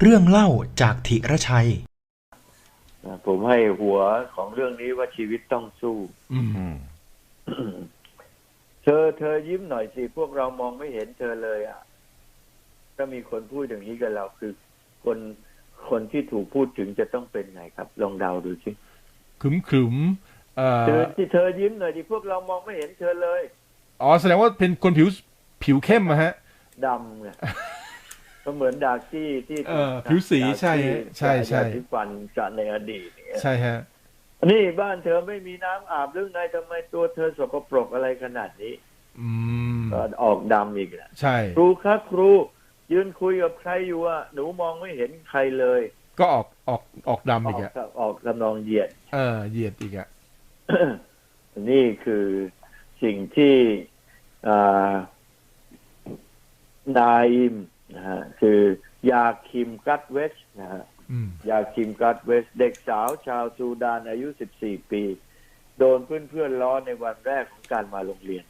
เรื่องเล่าจากธิรชัยนะผมให้หัวของเรื่องนี้ว่าชีวิตต้องสู้อืมอืมเธอเธอยิ้มหน่อยสิพวกเรามองไม่เห็นเธอเลยอะถ้ามีคนพูดอย่างนี้กับเราคือคนคนที่ถูกพูดถึงจะต้องเป็นไงครับ ลองเดาดูสิขึมขึมๆเอ่เธออที่เธอยิ้มหน่อยดิพวกเรามองไม่เห็นเธอเลย อ๋อแสดงว่าเป็นคนผิวผิวเข้มอะฮะดำไง ก็เหมือนดาร์กี้ที่เออผิวสีใช่ดาร์กี้ใช่ใช่ยาที่ฟันจากในอดีตเนี่ยใช่ฮะนี่บ้านเธอไม่มีน้ำอาบหรือไงทำไมตัวเธอสกปรกอะไรขนาดนี้ อืมก็ออกดำอีกแหละใช่ ครูครับครู ยืนคุยกับใครอยู่อะหนูมองไม่เห็นใครเลย ก็ออกออกออกดำออีอกกอะออกกำนองเหยียด เออเหยียดอีกอะนี่คือสิ่งที่อ่านายอิม นะฮะคือยาคิมกัตเวชนะฮะอืมยาคิมกัตเวชเด็กสาวชาวซูดานอายุ 14 ปี โดนเพื่อนๆล้อในวันแรกของการมาโรงเรียน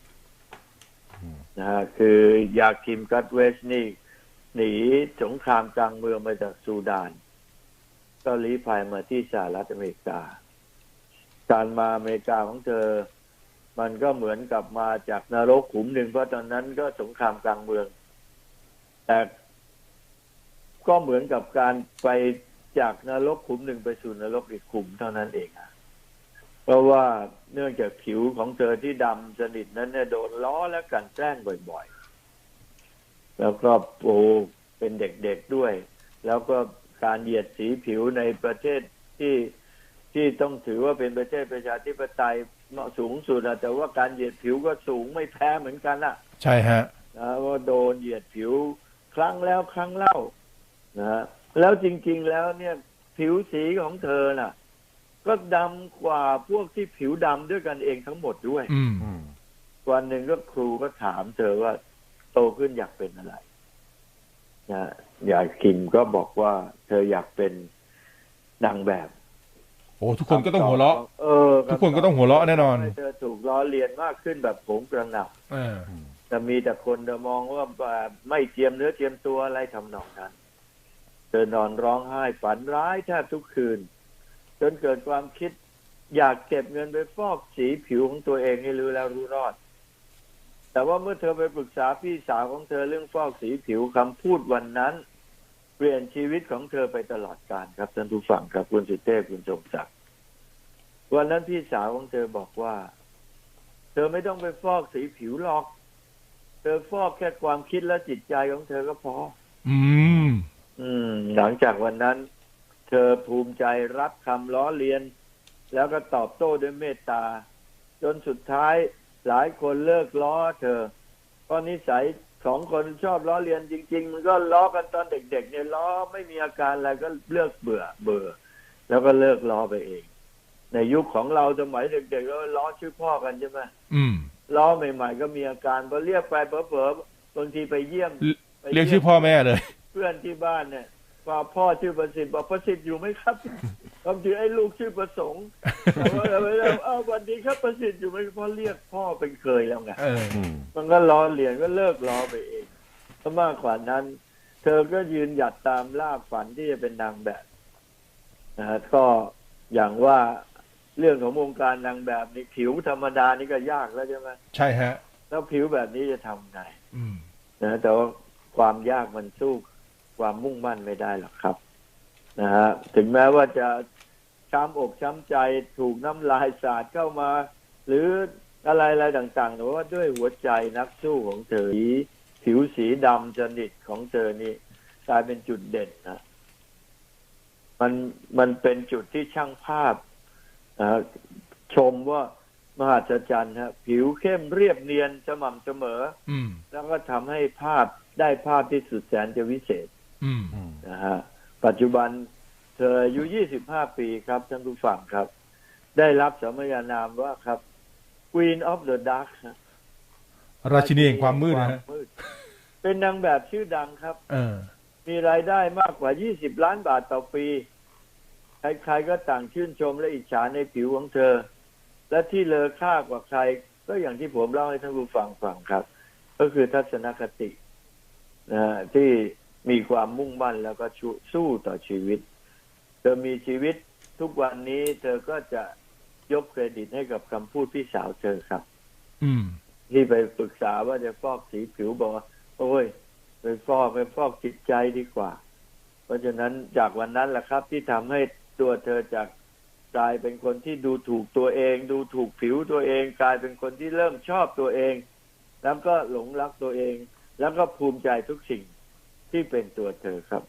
นะฮะคือยาคิมกัตเวชนี่ หนีสงครามกลางเมืองมาจากซูดาน ก็ลี้ภัยมาที่สหรัฐอเมริกา การมาอเมริกาของเธอ มันก็เหมือนกับมาจากนรกขุมหนึ่งเพราะตอนนั้นก็สงครามกลางเมือง แต่ก็เหมือนกับการไปจากนรกขุมหนึ่งไปสู่นรกอีกขุมเท่านั้นเองอะเพราะว่าเนื่องจากผิวของเธอที่ดำสนิทนั้นเนี่ยโดนล้อและกลันแกล้งบ่อยๆ แล้วก็โอ้เป็นเด็กๆด้วย แล้วก็การเหยียดสีผิวในประเทศที่ที่ต้องถือว่าเป็นประเทศประชาธิปไตยเหมาะสูงสุดอะแต่ว่าการเหยียดผิวก็สูงไม่แพ้เหมือนกันอะใช่ฮะนะว่าโดนเหยียดผิว ครั้งแล้วครั้งเล่านะฮะแล้วจริง ๆ แล้วเนี่ย ผิวสีของเธอน่ะ ก็ดำกว่าพวกที่ผิวดำด้วยกันเองทั้งหมดด้วยอืมอืมวันหนึ่งก็ครูก็ถามเธอว่า โตขึ้นอยากเป็นอะไรนะอยากคิมก็บอกว่าเธออยากเป็นนางแบบ โอ้ทุกคนก็ต้องหัวเราะเออทุกคนก็ต้องหัวเราะแน่นอนให้เธอถูกล้อเลียนมากขึ้นแบบโผงกระหน่ำเออ จะมีแต่คนจะมองว่าแบบไม่เจียมเนื้อเจียมตัวอะไรทำนองนั้นเธอนอนร้องไห้ฝันร้ายแทบทุกคืน จนเกิดความคิดอยากเก็บเงินไปฟอกสีผิวของตัวเองให้รู้แล้วรู้รอด แต่ว่าเมื่อเธอไปปรึกษาพี่สาวของเธอเรื่องฟอกสีผิวคำพูดวันนั้น เปลี่ยนชีวิตของเธอไปตลอดกาลครับท่านผู้ฟังครับคุณสุเทพคุณสมศักดิ์วันนั้นพี่สาวของเธอบอกว่า เธอไม่ต้องไปฟอกสีผิวหรอก เธอฟอกแค่ความคิดและจิตใจของเธอก็พอ อืม อืม หลังจากวันนั้น เธอภูมิใจรับคำล้อเลียน แล้วก็ตอบโต้ด้วยเมตตา จนสุดท้ายหลายคนเลิกล้อเธอเพราะนิสัยสองคนชอบล้อเลียนจริง ๆ มันก็ล้อกันตอนเด็ก ๆ เนี่ยล้อไม่มีอาการอะไรก็เลิกเบื่อเบื่อ แล้วก็เลิกล้อไปเอง ในยุคของเราสมัยเด็กๆก็ล้อชื่อพ่อกันใช่ไหมอืม ล้อใหม่ ๆ ก็มีอาการพอเรียกไปเผลอๆบางทีไปเยี่ยมไปเรียกชื่อพ่อแม่เลย เพื่อนที่บ้านเนี่ยว่าพ่อชื่อประสิทธิ์บอกประสิทธิ์อยู่ไหมครับบางทีไอ้ลูกชื่อประสงค์เอาว่าเอาว่าเอาวันนี้ครับประสิทธิ์อยู่ไหมพ่อเรียกพ่อเป็นเคยแล้วไงเอออืมมันก็ล้อเลียนก็เลิกล้อไปเองถ้ามากกว่านั้น เธอก็ยืนหยัดตามล่าฝันที่จะเป็นนางแบบนะฮะก็อย่างว่า เรื่องของวงการนางแบบนี่ผิวธรรมดานี่ก็ยากแล้วใช่ไหมใช่ฮะ แล้วผิวแบบนี้จะทำไงอืมนะแต่ว่าความยากมันสู้ความมุ่งมั่นไม่ได้หรอกครับนะฮะถึงแม้ว่าจะช้ำอกช้ำใจถูกน้ำลายสาดเข้ามา หรืออะไรอะไรต่างๆแต่ว่าด้วยหัวใจนักสู้ของเธอสีผิวสีดำจนิตของเธอนี่กลายเป็นจุดเด่นนะมันมันเป็นจุดที่ช่างภาพนะฮะ ชมว่ามหัศจรรย์ฮะผิวเข้มเรียบเนียนสม่ำเสมอ อืมแล้วก็ทำให้ภาพได้ภาพที่สุดแสนจะวิเศษอืมอืมนะฮะปัจจุบันเธออายุ25ปีครับท่านผู้ฟังครับ ได้รับสมญานามว่าครับ Queen of the Dark ฮะราชินีแห่งความมืดนะฮะมืดเป็นนางแบบชื่อดังครับเออมีรายได้มากกว่า 20 ล้านบาทต่อปี ใครๆก็ต่างชื่นชมและอิจฉาในผิวของเธอ และที่เลอค่ากว่าใคร ก็อย่างที่ผมเล่าให้ท่านผู้ฟังฟังครับ ก็คือทัศนคตินะฮะที่มีความมุ่งมั่นแล้วก็ชูสู้ต่อชีวิต เธอมีชีวิตทุกวันนี้ เธอก็จะยกเครดิตให้กับคำพูดพี่สาวเธอครับ อืม ที่ไปปรึกษาว่าจะฟอกสีผิวบอกว่าโอ้ยไปฟอกไปฟอกจิตใจดีกว่า เพราะฉะนั้นจากวันนั้นแหละครับ ที่ทำให้ ตัวเธอจากกลายเป็นคนที่ดูถูกตัวเอง ดูถูกผิวตัวเอง กลายเป็นคนที่เริ่มชอบตัวเอง แล้วก็หลงรักตัวเอง แล้วก็ภูมิใจทุกสิ่งที่เป็นตัวเธอครับ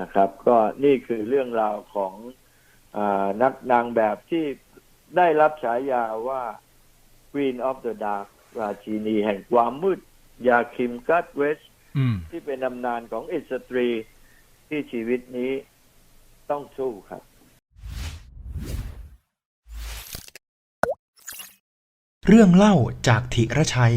นะครับ ก็นี่คือเรื่องราวของอานักนางแบบที่ได้รับฉายาว่า Queen of the Dark ราชินีแห่งความมืด ยาคิมกัตเวสอืมที่เป็นตำนานของอิสตรีที่ชีวิตนี้ ต้องสู้ครับเรื่องเล่าจากธิรชัย